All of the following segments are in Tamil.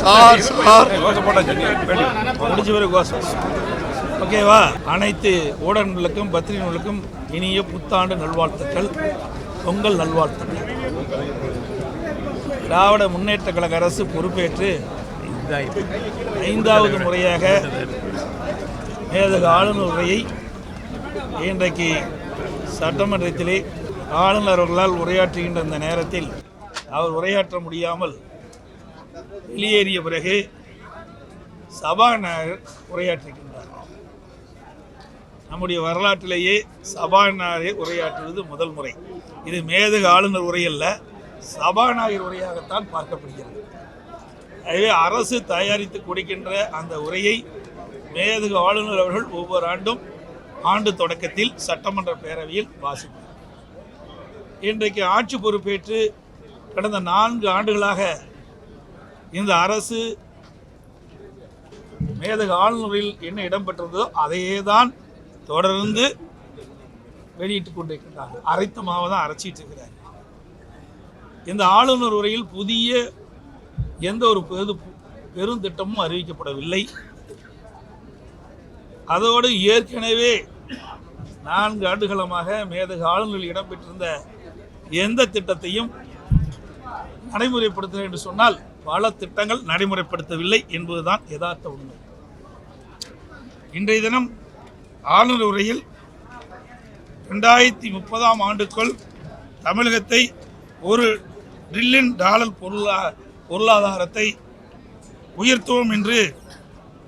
Sir sir. முடிஞ்ச வரை கோஷம் ஓகேவா அனைத்து ஊடகங்களுக்கும் பத்திரிகைகளுக்கும் இனிய புத்தாண்டு நல்வாழ்த்துக்கள். பொங்கல் நல்வாழ்த்துக்கள். திராவிட முன்னேற்ற கழக அரசு பொறுப்பேற்று ஐந்தாவது முறையாக மேதக ஆளுநர் உரையை இன்றைக்கு சட்டமன்றத்திலே ஆளுநர் அவர்களால் உரையாற்றுகின்ற இந்த நேரத்தில் அவர் உரையாற்ற முடியாமல் வெளியேறிய பிறகு சபாநாயகர் உரையாற்றுகின்றார். நம்முடைய வரலாற்றிலேயே சபாநாயகர் உரையாற்றுவது முதல் முறை. இது மேதக ஆளுநர் உரையல்ல சபாநாயகர் உரையாகத்தான் பார்க்கப்படுகிறது. எனவே அரசு தயாரித்து கொடுக்கின்ற அந்த உரையை மேதகு ஆளுநர் அவர்கள் ஒவ்வொரு ஆண்டும் ஆண்டு தொடக்கத்தில் சட்டமன்ற பேரவையில் வாசிப்பார் இன்றைக்கு ஆட்சி பொறுப்பேற்று கடந்த நான்கு ஆண்டுகளாக இந்த அரசு மேதக ஆளுநரில் என்ன இடம்பெற்றதோ அதையே தான் தொடர்ந்து வெளியிட்டுக் கொண்டிருக்கிறார்கள் அரைத்த மாவை தான் அரைச்சிட்டு இருக்கிறார். இந்த ஆளுநர் உரையில் புதிய எந்த ஒரு பெரு பெருந்திட்டமும் அறிவிக்கப்படவில்லை. அதோடு ஏற்கனவே நான்கு ஆண்டுகளமாக மேதக ஆளுநரில் இடம்பெற்றிருந்த எந்த திட்டத்தையும் நடைமுறைப்படுத்த என்று சொன்னால் பல திட்டங்கள் நடைமுறைப்படுத்தவில்லை என்பதுதான் யதார்த்த உண்மை. இன்றைய தினம் ஆளுநர் உரையில் ரெண்டாயிரத்தி முப்பதாம் ஆண்டுக்குள் தமிழகத்தை ஒரு ட்ரில்லியன் டாலர் பொருளா பொருளாதாரத்தை உயர்த்துவோம் என்று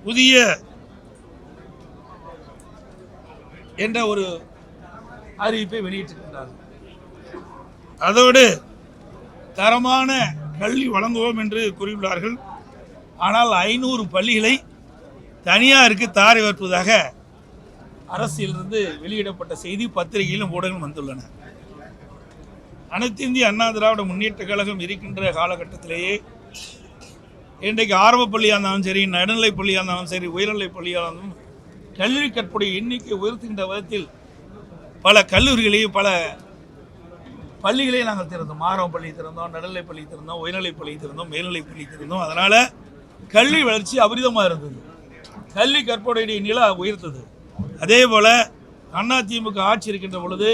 புதிய என்ற ஒரு அறிவிப்பை வெளியிட்டிருக்கிறார் அதோடு தரமான கல்வி வழங்குவோம் என்று கூறியுள்ளார்கள். ஆனால் ஐநூறு பள்ளிகளை தனியாருக்கு தாரை வார்ப்பதாக அரசிலிருந்து வெளியிடப்பட்ட செய்தி பத்திரிகையிலும் ஊடகங்களும் வந்துள்ளன. அனைத்து இந்திய அண்ணா திராவிட முன்னேற்ற கழகம் இருக்கின்ற காலகட்டத்திலேயே இன்றைக்கு ஆரம்ப பள்ளியாக இருந்தாலும் சரி நடுநிலை பள்ளியாக இருந்தாலும் சரி உயர்நிலை பள்ளியாக இருந்தாலும் கல்வி கற்புடைய எண்ணிக்கை உயர்த்துகின்ற விதத்தில் பல கல்லூரிகளையும் பல பள்ளிகளை நாங்கள் திறந்தோம். ஆரம்ப பள்ளி திறந்தோம் நடுநிலை பள்ளி திறந்தோம் உயர்நிலை பள்ளி திறந்தோம் மேல்நிலை பள்ளி திறந்தோம். அதனால் கல்வி வளர்ச்சி அபரிதமாக இருந்தது. கல்வி கற்போடைய நிலா உயர்த்தது அதே போல் அதிமுக ஆட்சி இருக்கின்ற பொழுது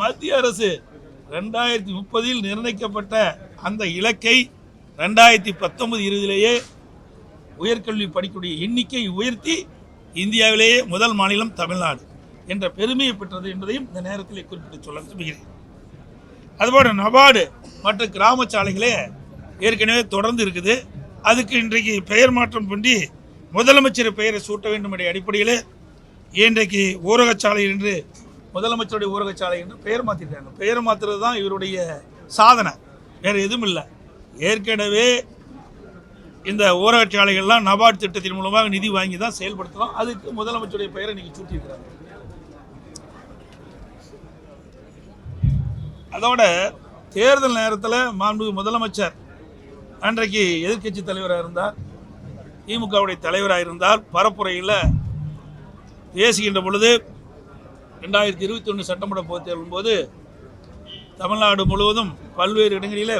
மத்திய அரசு ரெண்டாயிரத்தி முப்பதில் நிர்ணயிக்கப்பட்ட அந்த இலக்கை ரெண்டாயிரத்தி பத்தொன்பது இருபதிலேயே உயர்கல்வி படிக்கக்கூடிய எண்ணிக்கை உயர்த்தி இந்தியாவிலேயே முதல் மாநிலம் தமிழ்நாடு என்ற பெருமையை பெற்றது என்பதையும் இந்த நேரத்தில் குறிப்பிட்டு சொல்ல விரும்புகிறேன். அதுபோல் நபார்டு மற்ற கிராம சாலைகளே ஏற்கனவே தொடர்ந்து இருக்குது. அதுக்கு இன்றைக்கு பெயர் மாற்றம் பண்ணி முதலமைச்சர் பெயரை சூட்ட வேண்டும் என்ற அடிப்படையில் இன்றைக்கு ஊரகச்சாலை என்று முதலமைச்சருடைய ஊரகச்சாலை என்று பெயர் மாற்றிருக்காங்க பெயர் மாற்றுறது தான் இவருடைய சாதனை. வேறு எதுவும் இல்லை. ஏற்கனவே இந்த ஊரகச்சாலைகள்லாம் நபார்டு திட்டத்தின் மூலமாக நிதி வாங்கி தான் செயல்படுத்தலாம் அதுக்கு முதலமைச்சருடைய பெயரை இன்னைக்கு சூட்டியிருக்கிறாங்க. அதோட தேர்தல் நேரத்தில் மாண்புமிகு முதலமைச்சர் அன்றைக்கு எதிர்க்கட்சி தலைவராக இருந்தார் திமுகவுடைய தலைவராக இருந்தார். பரப்புரையில் பேசுகின்ற பொழுது ரெண்டாயிரத்தி இருபத்தி ஒன்று சட்டமன்ற பொதுத் தேர்தலின் போது தமிழ்நாடு முழுவதும் பல்வேறு இடங்களில்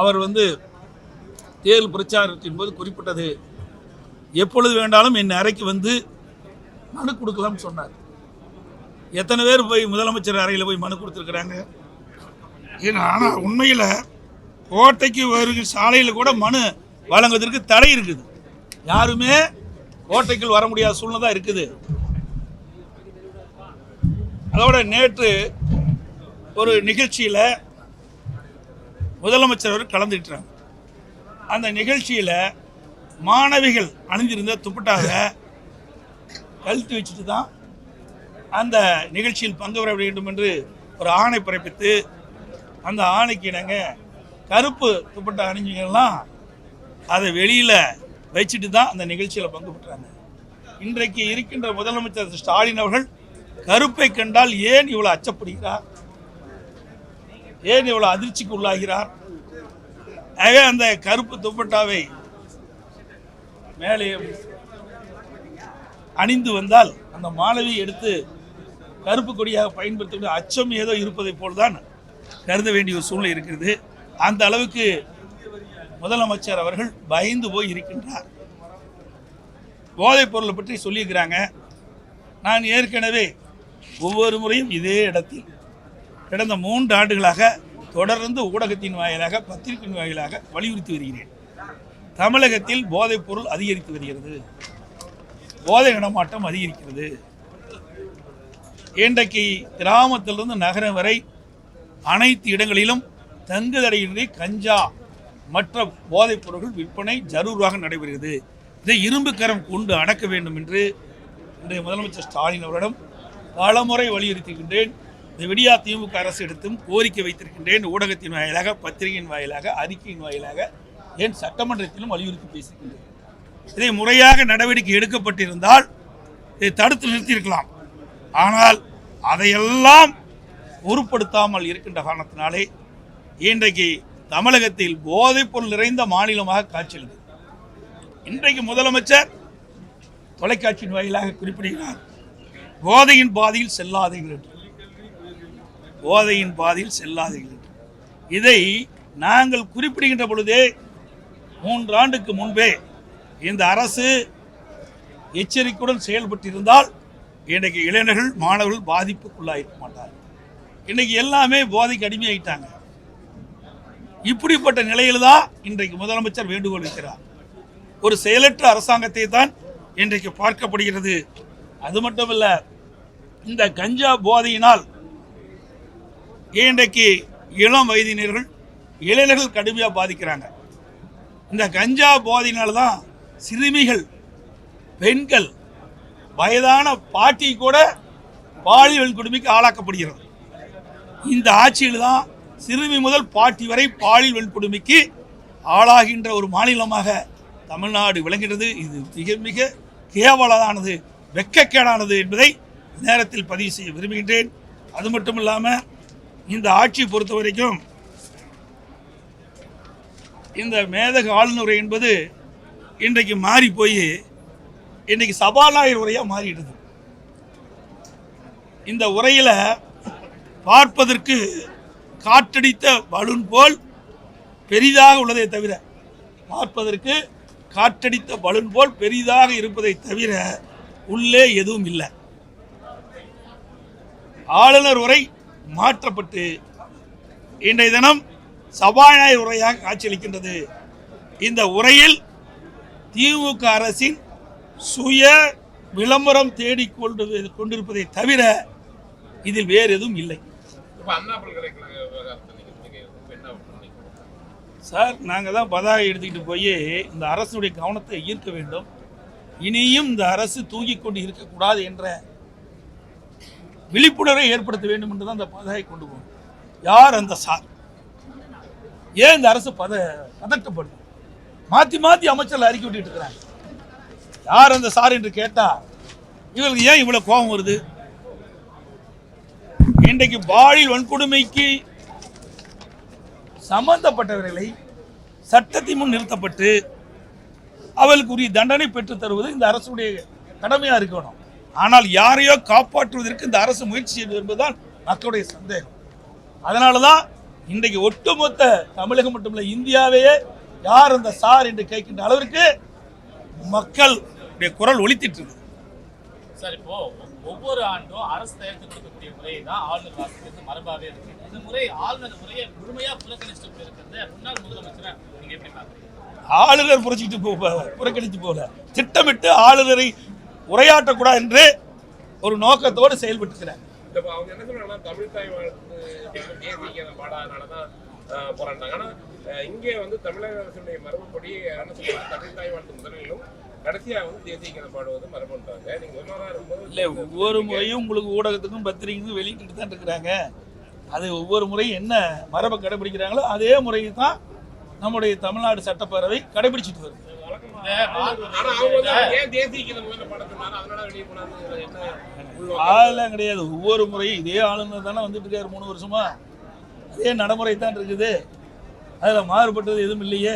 அவர் வந்து தேர்தல் பிரச்சாரத்தின் போது குறிப்பிட்டது. எப்பொழுது வேண்டாலும் என் அறைக்கு வந்து மனு கொடுக்கலாம்னு சொன்னார். எத்தனை பேர் போய் முதலமைச்சர் அறையில் போய் மனு கொடுத்துருக்குறாங்க? ஏன்னா ஆனால் உண்மையில் கோட்டைக்கு வருகிற சாலையில் கூட மனு வழங்குவதற்கு தடை இருக்குது. யாருமே கோட்டைக்குள் வர முடியாத சூழ்நிலை தான் இருக்குது. அதோட நேற்று ஒரு நிகழ்ச்சியில் முதலமைச்சர் அவர் கலந்துக்கிட்டாங்க. அந்த நிகழ்ச்சியில் மாணவிகள் அணிந்திருந்த துப்பட்டாவை கழுத்து வச்சுட்டு தான் அந்த நிகழ்ச்சியில் பங்கு பெற வேண்டும் என்று ஒரு ஆணை பிறப்பித்து அந்த ஆணைக்கு இணங்க கருப்பு துப்பட்டா அணிஞ்சவங்கெல்லாம் அதை வெளியில் வச்சுட்டு தான் அந்த நிகழ்ச்சியில் பங்கு பெற்றாங்க. இன்றைக்கு இருக்கின்ற முதலமைச்சர் ஸ்டாலின் அவர்கள் கருப்பை கண்டால் ஏன் இவ்வளோ அச்சப்படுகிறார்? ஏன் இவ்வளோ அதிர்ச்சிக்கு உள்ளாகிறார்? ஆக அந்த கருப்பு துப்பட்டாவை மேலே அணிந்து வந்தால் அந்த மாணவியை எடுத்து கருப்பு கொடியாக பயன்படுத்தக்கூடிய அச்சம் ஏதோ இருப்பதை போல்தான் கருத வேண்டிய ஒரு சூழ்நிலை இருக்கிறது. அந்த அளவுக்கு முதலமைச்சர் அவர்கள் பயந்து போய் இருக்கின்றார். போதைப் பொருளை பற்றி சொல்லியிருக்கிறாங்க. நான் ஏற்கனவே ஒவ்வொரு முறையும் இதே இடத்தில் கடந்த மூன்று ஆண்டுகளாக தொடர்ந்து ஊடகத்தின் வாயிலாக பத்திரிகையின் வாயிலாக வலியுறுத்தி வருகிறேன். தமிழகத்தில் போதைப் பொருள் அதிகரித்து வருகிறது. போதை நடமாட்டம் அதிகரிக்கிறது. இன்றைக்கு கிராமத்திலிருந்து நகரம் வரை அனைத்து இடங்களிலும் தங்குதடையின்றி கஞ்சா மற்ற போதைப் பொருட்கள் விற்பனை ஜரூராக நடைபெறுகிறது. இதை இரும்புக்கரம் கொண்டு அடக்க வேண்டும் என்று இன்றைய முதலமைச்சர் ஸ்டாலின் அவரிடம் பலமுறை வலியுறுத்துகின்றேன். இந்த விடியா திமுக அரசு எடுத்தும் கோரிக்கை வைத்திருக்கின்றேன். ஊடகத்தின் வாயிலாக பத்திரிகையின் வாயிலாக அறிக்கையின் வாயிலாக ஏன் சட்டமன்றத்திலும் வலியுறுத்தி பேசுகின்றேன் இதை முறையாக நடவடிக்கை எடுக்கப்பட்டிருந்தால் இதை தடுத்து நிறுத்தியிருக்கலாம். ஆனால் அதையெல்லாம் பொருட்படுத்தாமல் இருக்கின்ற காரணத்தினாலே இன்றைக்கு தமிழகத்தில் போதைப்பொருள் நிறைந்த மாநிலமாக காய்ச்சலுது இன்றைக்கு முதலமைச்சர் தொலைக்காட்சியின் வாயிலாக குறிப்பிடுகிறார் போதையின் பாதையில் செல்லாதீர்கள் என்று. போதையின் பாதையில் செல்லாதீர்கள். இதை நாங்கள் குறிப்பிடுகின்ற பொழுதே மூன்றாண்டுக்கு முன்பே இந்த அரசு எச்சரிக்கையுடன் செயல்பட்டிருந்தால் இன்றைக்கு இளைஞர்கள் மாணவர்கள் பாதிப்புக்குள்ளாயிருக்க மாட்டார்கள். இன்றைக்கி எல்லாமே போதைக்கு அடிமையாயிட்டாங்க. இப்படிப்பட்ட நிலையில் தான் இன்றைக்கு முதலமைச்சர் வேண்டுகோள் வைக்கிறார். ஒரு செயலற்ற அரசாங்கத்தை தான் இன்றைக்கு பார்க்கப்படுகிறது. அது மட்டுமல்ல இந்த கஞ்சா போதையினால் இன்றைக்கு இளம் வயதினர்கள் இளைஞர்கள் கடுமையாக பாதிக்கிறாங்க. இந்த கஞ்சா போதையினால தான் சிறுமிகள் பெண்கள் வயதான பாட்டி கூட பாலியல் கொடுமைக்கு ஆளாக்கப்படுகிறது. இந்த ஆட்சியில் தான் சிறுமி முதல் பாட்டி வரை பாலியல் வன்கொடுமைக்கு ஆளாகின்ற ஒரு மாநிலமாக தமிழ்நாடு விளங்குகிறது. இது மிக மிக கேவலதானது வெட்கக்கேடானது என்பதை நேரத்தில் பதிவு செய்ய விரும்புகின்றேன். அது மட்டும் இல்லாமல் இந்த ஆட்சி பொறுத்த வரைக்கும் இந்த மேதக ஆளுநர் என்பது இன்றைக்கு மாறி போய் இன்றைக்கு சபாநாயகர் உரையாக மாறிடுது. இந்த உரையில் பார்ப்பதற்கு காற்றடித்த பலூன் போல் பெரிதாக உள்ளதை தவிர பார்ப்பதற்கு காற்றடித்த பலூன் போல் பெரிதாக இருப்பதை தவிர உள்ளே எதுவும் இல்லை. ஆளுநர் உரை மாற்றப்பட்டு இன்றைய தினம் சபாநாயகர் உரையாக காட்சியளிக்கின்றது. இந்த உரையில் திமுக அரசின் சுய விளம்பரம் தேடிக்கொண்டு கொண்டிருப்பதை தவிர இதில் வேறு எதுவும் இல்லை. சார் நாங்கள் தான் பதாகை எடுத்துக்கிட்டு போய் இந்த அரசுடைய கவனத்தை ஈர்க்க வேண்டும். இனியும் இந்த அரசு தூங்கிக் கொண்டு இருக்கக்கூடாது என்ற விழிப்புணர்வை ஏற்படுத்த வேண்டும் என்று தான் அந்த பதவியை கொண்டு போகும் யார் அந்த சார்? ஏன் இந்த அரசு பத பதட்டப்படுது? மாற்றி மாற்றி அமைச்சர்கள் அறிக்கை விட்டுட்டு இருக்கிறாங்க. யார் அந்த சார் என்று கேட்டா இவங்களுக்கு ஏன் இவ்வளவு கோபம் வருது? இன்றைக்கு பாலியல் வன்கொடுமைக்கு சம்பந்தப்பட்டவர்களை சட்டத்தின் முன் நிறுத்தப்பட்டு அவளுக்குரிய தண்டனை பெற்றுத் தருவது இந்த அரசுடைய கடமையா இருக்கணும். ஆனால் யாரையோ காப்பாற்றுவதற்கு இந்த அரசு முயற்சி செய்து என்பதுதான் மக்களுடைய சந்தேகம். அதனால தான் இன்றைக்கு ஒட்டுமொத்த தமிழகம் மட்டுமல்ல இந்தியாவையே யார் அந்த சார் என்று கேட்கின்ற அளவிற்கு மக்களுடைய குரல் ஒலித்திட்டு இருக்குது. சார் இப்போ ஒவ்வொரு ஆண்டும் அரசு தயாரித்து கொடுக்கக்கூடிய முறை தான் ஆளுநர் வாசிக்கிறது மரபாவே இருக்கு. இந்த முறை ஆளுநர் முறையை முழுமையா புறக்கணிச்சுட்டு போயிருக்கிறத. முன்னாள் முதலமைச்சரை நீங்க எப்படி பாக்குறீங்க ஆளுநர் புரட்சிட்டு போ புறக்கணித்து போல திட்டமிட்டு ஆளுநரை உரையாற்றக்கூடாது என்று ஒரு நோக்கத்தோடு செயல்பட்டுக்கிறார் அவங்க என்ன சொல்றாங்கன்னா தமிழ் தாய் வாழ்த்து தேசிய பாடாதனாலதான் போராண்டாங்க ஆனா இங்கே வந்து தமிழக அரசுடைய மரபுப்படி என்ன சொல்றாங்க தமிழ் தாய் வாழ்த்து முதலிலும் இல்லை ஒவ்வொரு முறையும் உங்களுக்கு ஊடகத்துக்கும் பத்திரிகைக்கும் வெளியிட்டு தான் இருக்கிறாங்க. அது ஒவ்வொரு முறையும் என்ன மரபை கடைபிடிக்கிறாங்களோ அதே முறையை தான் நம்முடைய தமிழ்நாடு சட்டப்பேரவை கடைபிடிச்சிட்டு வருது. அதெல்லாம் கிடையாது. ஒவ்வொரு முறையும் இதே ஆளுநர் தானே வந்துட்டு இருக்காரு மூணு வருஷமா? அதே நடைமுறை தான் இருக்குது. அதில் மாறுபட்டது எதுவும் இல்லையே.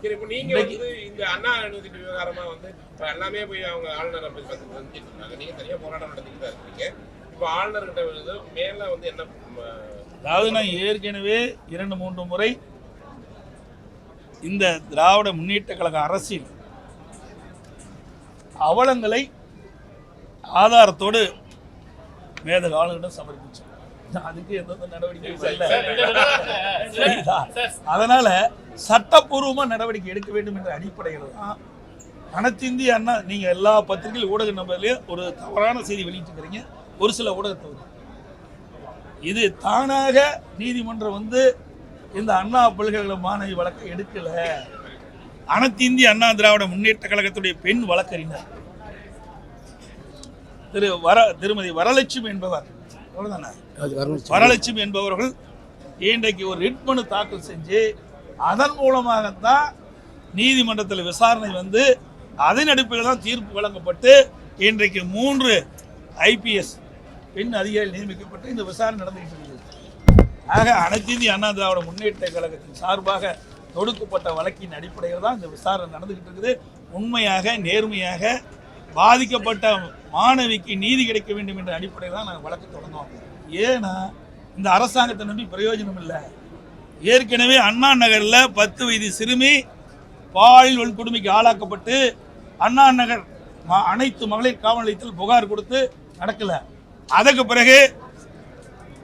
சரி இப்ப நீங்க வந்து இந்த அண்ணா யூனிவர்சிட்டி விவகாரமா வந்து இப்ப எல்லாமே போய் அவங்க ஆளுநரை போய் வந்து சந்திச்சிட்டு இருக்காங்க. நீங்க தனியா போராட்டம் நடத்திட்டு தான் இருக்கீங்க. இப்ப ஆளுநர்கிட்ட மேல வந்து என்ன அதாவது நான் ஏற்கனவே இரண்டு மூன்று முறை இந்த திராவிட முன்னேற்ற கழக அரசின் அவலங்களை ஆதாரத்தோடு மேதக ஆளுநரிடம் சமர்ப்பிச்சோம். அதுக்கு எந்த நடவடிக்கையும் சார், இல்லை. இந்த விவகாரத்துல சரிதா? சார், அதனால சட்டப்பூர்வமா நடவடிக்கை எடுக்க வேண்டும் என்ற அடிப்படையில் தான் அனைத்து இந்திய அண்ணா நீங்க எல்லா பத்திரிகை ஊடக நம்பர்லயும் ஒரு தவறான செய்தி வெளியிட்டு இருக்கிறீங்க ஒரு சில ஊடகத்தை இது தானாக நீதிமன்றம் வந்து இந்த அண்ணா பல்கலைக்கழக மாணவி வழக்கை எடுக்கல. அனைத்து இந்திய அண்ணா திராவிட முன்னேற்ற கழகத்துடைய பெண் வழக்கறிஞர். திரு வர திருமதி வரலட்சுமி என்பவர். வரலட்சுமி. என்பவர்கள் இன்றைக்கு ஒரு ரிட் மனு தாக்கல் செஞ்சு அதன் மூலமாகத்தான் நீதிமன்றத்தில் விசாரணை வந்து அதன் அடிப்படையில் தான் தீர்ப்பு வழங்கப்பட்டு இன்றைக்கு மூன்று ஐபிஎஸ் பெண் அதிகாரி நியமிக்கப்பட்டு இந்த விசாரணை நடந்துகிட்டு ஆக அனைத்து இந்திய அண்ணா திராவிட முன்னேற்ற கழகத்தின் சார்பாக தொடுக்கப்பட்ட வழக்கின் அடிப்படையில் தான் இந்த விசாரணை நடந்துகிட்டு இருக்குது. உண்மையாக நேர்மையாக பாதிக்கப்பட்ட மாணவிக்கு நீதி கிடைக்க வேண்டும் என்ற அடிப்படையில் தான் நாங்கள் வழக்கு தொடர்ந்தோம் ஏன்னா இந்த அரசாங்கத்தை நம்பி பிரயோஜனம் இல்லை. ஏற்கனவே அண்ணா நகரில் பத்து வயது சிறுமி பாலியல் வன்கொடுமைக்கு ஆளாக்கப்பட்டு அண்ணா நகர் ம- அனைத்து மகளிர் காவல் நிலையத்தில் புகார் கொடுத்து நடக்கலை. அதற்கு பிறகு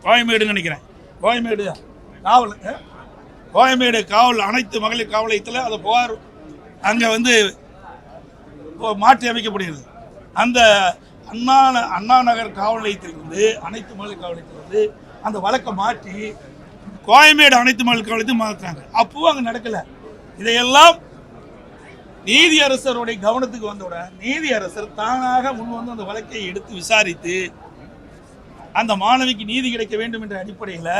கோயம்பேடுன்னு நினைக்கிறேன். கோயம்பேடு காவல் கோயம்பேடு காவல் அனைத்து மகளிர் காவல் நிலையத்தில் அந்த புகார் அங்கே வந்து மாற்றி அமைக்கப்படுகிறது. அந்த அண்ணா அண்ணா நகர் காவல் நிலையத்திலிருந்து அனைத்து மகளிர் காவல் நிலையத்திலிருந்து அந்த வழக்கை மாற்றி கோயம்பேடு அனைத்து மகளிர் காவலத்தையும் மாற்றுறாங்க அப்பவும் அங்கே நடக்கலை. இதையெல்லாம் நீதியரசருடைய கவனத்துக்கு வந்தவுடன் நீதியரசர் தானாக முன் வந்து அந்த வழக்கை எடுத்து விசாரித்து அந்த மாணவிக்கு நீதி கிடைக்க வேண்டும் என்ற அடிப்படையில்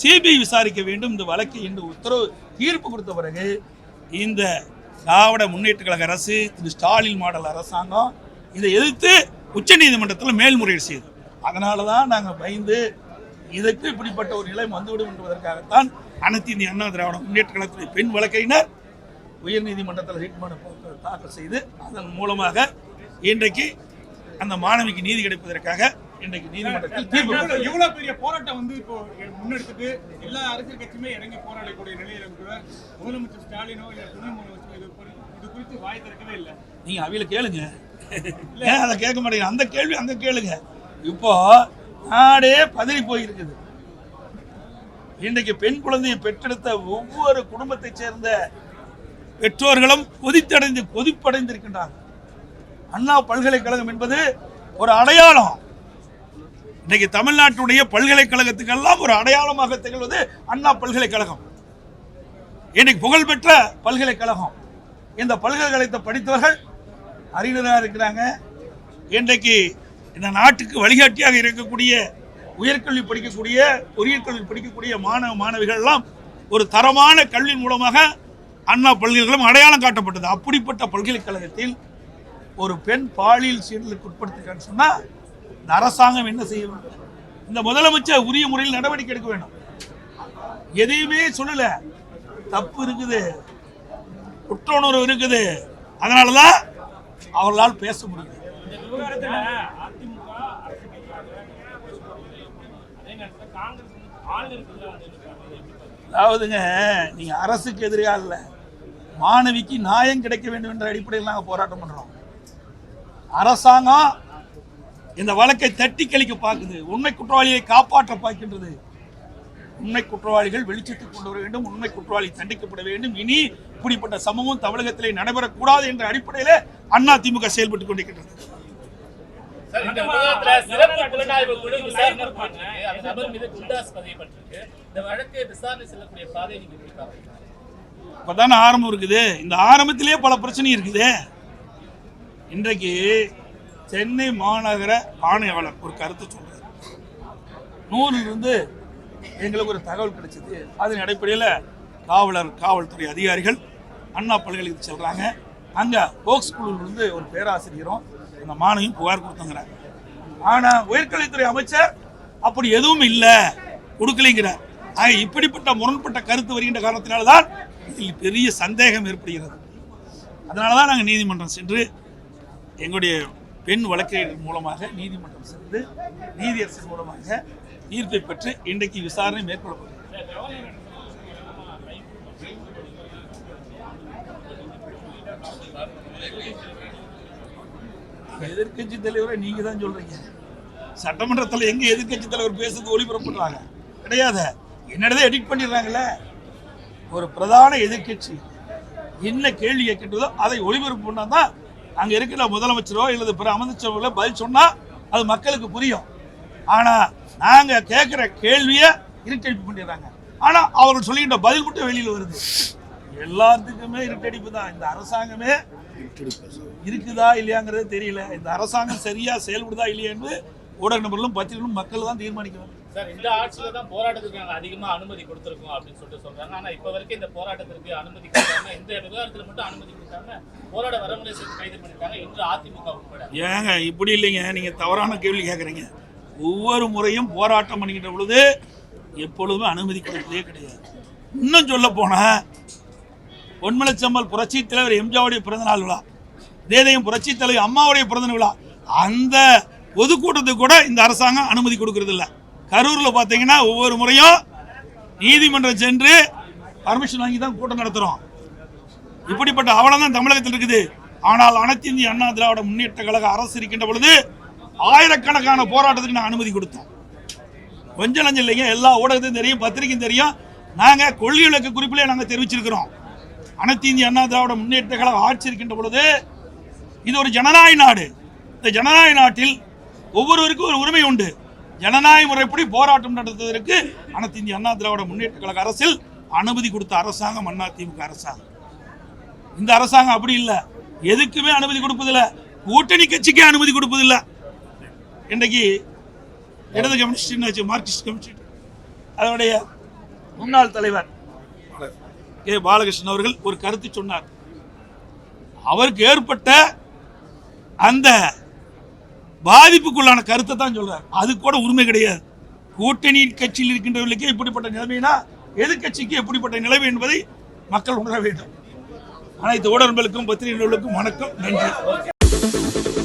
சிபிஐ விசாரிக்க வேண்டும். இந்த வழக்கு என்று உத்தரவு தீர்ப்பு கொடுத்த பிறகு இந்த திராவிட முன்னேற்ற கழக அரசு திரு ஸ்டாலின் மாடல் அரசாங்கம் இதை எதிர்த்து உச்சநீதிமன்றத்தில் மேல்முறையீடு செய்தது. அதனால தான் நாங்கள் பயந்து இதற்கு இப்படிப்பட்ட ஒரு நிலை வந்துவிடும் என்பதற்காகத்தான் அனைத்து இந்திய அண்ணா திராவிட முன்னேற்ற கழகத்துடைய பெண் வழக்கையினர் உயர்நீதிமன்றத்தில் ரிட் மனு தாக்கல் செய்து அதன் மூலமாக இன்றைக்கு அந்த மாணவிக்கு நீதி கிடைப்பதற்காக இன்றைக்கு நீதிமன்றத்தில் தீர்ப்பு இவ்வளவு பெரிய போராட்டம் வந்து இப்போ முன்னெடுத்துட்டு எல்லா அரசியல் கட்சியுமே இறங்கி போராடக்கூடிய நிலையில கூட முதலமைச்சர் ஸ்டாலினோ இல்ல துணை முதலமைச்சர் இது குறி- இது குறித்து வாய் திறக்கவே இல்லை. நீங்க அவையில கேளுங்க. ஏன் அதை கேட்க மாட்டேங்க? அந்த கேள்வி அங்க கேளுங்க. இப்போ நாடே பதறி போயிருக்குது. இன்றைக்கு பெண் குழந்தையை பெற்றெடுத்த ஒவ்வொரு குடும்பத்தைச் சேர்ந்த பெற்றோர்களும் கொதித்தடைந்து கொதிப்படைந்திருக்கின்றார்கள். அண்ணா பல்கலைக்கழகம் என்பது ஒரு அடையாளம். இன்னைக்கு தமிழ்நாட்டுடைய பல்கலைக்கழகத்துக்கெல்லாம் ஒரு அடையாளமாக திகழ்வது அண்ணா பல்கலைக்கழகம். இன்னைக்கு புகழ்பெற்ற பல்கலைக்கழகம். இந்த பல்கலைக்கழகத்தை படித்தவர்கள் அறிஞராக இருக்கிறாங்க. இன்றைக்கு இந்த நாட்டுக்கு வழிகாட்டியாக இருக்கக்கூடிய உயர்கல்வி படிக்கக்கூடிய பொறியியல் கல்வி படிக்கக்கூடிய மாணவ மாணவிகள் எல்லாம் ஒரு தரமான கல்வி மூலமாக அண்ணா பல்கலைக்கழகம் அடையாளம் காட்டப்பட்டது. அப்படிப்பட்ட பல்கலைக்கழகத்தில் ஒரு பெண் பாலியல் சீடலுக்கு உட்படுத்திருக்கான்னு சொன்னால் இந்த அரசாங்கம் என்ன செய்ய வேண்டும் இந்த முதலமைச்சர் உரிய முறையில் நடவடிக்கை எடுக்க வேண்டும். எதையுமே சொல்லல. தப்பு இருக்குது. குற்ற உணர்வு இருக்குது. அதனால தான் அவர்களால் பேச முடியும். பார்க்கறீங்க? அதாவதுங்க நீங்க அரசுக்கு எதிராக இல்ல. மாணவிக்கு நியாயம் கிடைக்க வேண்டும் என்ற அடிப்படையில் நாங்கள் போராட்டம் பண்றோம். அரசாங்கம் இந்த வழக்கை தட்டி கழிக்க பார்க்குது. உண்மை குற்றவாளியை காப்பாற்ற பார்க்கின்றது. உண்மை குற்றவாளிகள் வெளிச்சத்துக்கு கொண்டு வர வேண்டும். உண்மை குற்றவாளி தண்டிக்கப்பட வேண்டும். இனி இப்படிப்பட்ட சம்பவம் தமிழகத்திலே நடைபெறக்கூடாது என்ற அடிப்படையில் அண்ணா திமுக செயல்பட்டுக் பாக்குறீங்க இப்பதானே ஆரம்பம் இருக்குது. இந்த ஆரம்பத்திலேயே பல பிரச்சனை இருக்குது. இன்றைக்கு சென்னை மாநகர ஆணையாளர் ஒரு கருத்து சொல்கிறார் நூறிலிருந்து எங்களுக்கு ஒரு தகவல் கிடைச்சது. அதன் அடிப்படையில் காவலர் காவல்துறை அதிகாரிகள் அண்ணா பல்கலைக்கு செல்கிறாங்க அங்கே போக்ஸ் குழுவிலிருந்து ஒரு பேராசிரியரும் அந்த மாணவியும் புகார் கொடுத்தங்கிறாங்க ஆனால் உயர்கல்வித்துறை அமைச்சர் அப்படி எதுவும் இல்லை கொடுக்கலைங்கிறார். ஆக இப்படிப்பட்ட முரண்பட்ட கருத்து வருகின்ற காரணத்தினால்தான் இதில் பெரிய சந்தேகம் ஏற்படுகிறது. அதனால தான் நாங்கள் நீதிமன்றம் சென்று எங்களுடைய பெண் வழக்கறிஞர்கள் மூலமாக நீதிமன்றம் சென்று நீதியரசர் மூலமாக தீர்ப்பை பெற்று இன்றைக்கு விசாரணை மேற்கொள்ளப்படுகிறது எதிர்க்கட்சி தலைவரை நீங்க தான் சொல்றீங்க. சட்டமன்றத்தில் எங்க எதிர்க்கட்சி தலைவர் பேசுறது ஒளிபரப்புறாங்க கிடையாது. என்னடதே எடிட் பண்ணிடுறாங்கல்ல? ஒரு பிரதான எதிர்க்கட்சி என்ன கேள்வி கேட்கின்றதோ அதை ஒளிபரப்பு பண்ணா தான் அங்க இருக்கிற முதலமைச்சரோ இல்லது பிற அமைச்சர்களோ பதில் சொன்னா அது மக்களுக்கு புரியும். ஆனா நாங்க கேட்கிற கேள்வியை இருட்டடிப்பு பண்ணிடுறாங்க. ஆனா அவர்கள் சொல்லிக்கிட்ட பதில் மட்டும் வெளியில வருது. எல்லாத்துக்குமே இருட்டடிப்பு தான். இந்த அரசாங்கமே இருக்குதா இல்லையாங்கிறது தெரியல. இந்த அரசாங்கம் சரியா செயல்படுதா இல்லையா என்று ஊடக நபர்களும் பத்திரிகைகளும் மக்கள் தான் தீர்மானிக்கணும் சார் இந்த ஆட்சியில தான் போராட்டத்துக்கு நாங்கள் அதிகமா அனுமதி கொடுத்திருக்கோம் அப்படின்னு சொல்லிட்டு சொல்றாங்க. ஆனா இப்ப வரைக்கும் இந்த போராட்டத்திற்கு அனுமதி கொடுக்காம இந்த விவகாரத்துல மட்டும் அனுமதி கொடுத்தாங்க போராட வரமுறை கைது பண்ணிட்டாங்க இன்று அதிமுக உட்பட. ஏங்க இப்படி இல்லைங்க. நீங்க தவறான கேள்வி கேட்குறீங்க ஒவ்வொரு முறையும் போராட்டம் பண்ணிக்கிட்ட பொழுது எப்பொழுதுமே அனுமதி கொடுத்ததே கிடையாது. இன்னும் சொல்ல போனா பொன்மலச்சம்மல் புரட்சி தலைவர் எம்ஜிஆருடைய பிறந்தநாள் விழா தேதையும் புரட்சி தலைவர் அம்மாவுடைய பிறந்த விழா அந்த பொதுக்கூட்டத்துக்கு கூட இந்த அரசாங்கம் அனுமதி கொடுக்கறது இல்லை கரூரில் பார்த்தீங்கன்னா ஒவ்வொரு முறையும் நீதிமன்றம் சென்று பர்மிஷன் வாங்கி தான் கூட்டம் நடத்துகிறோம் இப்படிப்பட்ட அவலம் தான் தமிழகத்தில் இருக்குது. ஆனால் அனைத்து இந்திய அண்ணா திராவிட முன்னேற்ற கழக அரசு இருக்கின்ற பொழுது ஆயிரக்கணக்கான போராட்டத்துக்கு நான் அனுமதி கொடுத்தோம் கொஞ்சம் லஞ்சம் இல்லைங்க எல்லா ஊடகத்தையும் தெரியும் பத்திரிகையும் தெரியும். நாங்கள் கொள்கை விளக்க குறிப்பிலே நாங்கள் தெரிவிச்சிருக்கிறோம். அனைத்து இந்திய அண்ணா திராவிட முன்னேற்ற கழக ஆட்சி இருக்கின்ற பொழுது இது ஒரு ஜனநாயக நாடு. இந்த ஜனநாயக நாட்டில் ஒவ்வொருவருக்கும் ஒரு உரிமை உண்டு. ஜனநாயக முறைப்படி போராட்டம் நடத்துவதற்கு அனைத்து இந்திய அண்ணா திராவிட முன்னேற்ற கழக அரசில் அனுமதி கொடுத்த அரசாங்கம் அண்ணா திமுக அரசாங்கம். இந்த அரசாங்கம் அப்படி இல்லை. எதுக்குமே அனுமதி கொடுப்பதில்லை. கூட்டணி கட்சிக்கே அனுமதி கொடுப்பதில்ல. இன்றைக்கு இடது கம்யூனிஸ்ட் மார்க்சிஸ்ட் கம்யூனிஸ்ட். அதனுடைய முன்னாள் தலைவர் கே பாலகிருஷ்ணன் அவர்கள் ஒரு கருத்து சொன்னார். அவருக்கு ஏற்பட்ட அந்த பாதிப்புக்குள்ளான கருத்தை தான் சொல்றார். அது கூட உரிமை கிடையாது. கூட்டணி கட்சியில் இருக்கின்றவர்களுக்கே இப்படிப்பட்ட நிலைமைனா எதிர்கட்சிக்கு எப்படிப்பட்ட நிலைமை என்பதை மக்கள் உணர வேண்டும். அனைத்து ஊடகங்களுக்கும் பத்திரிகைகளுக்கும் வணக்கம் நன்றி.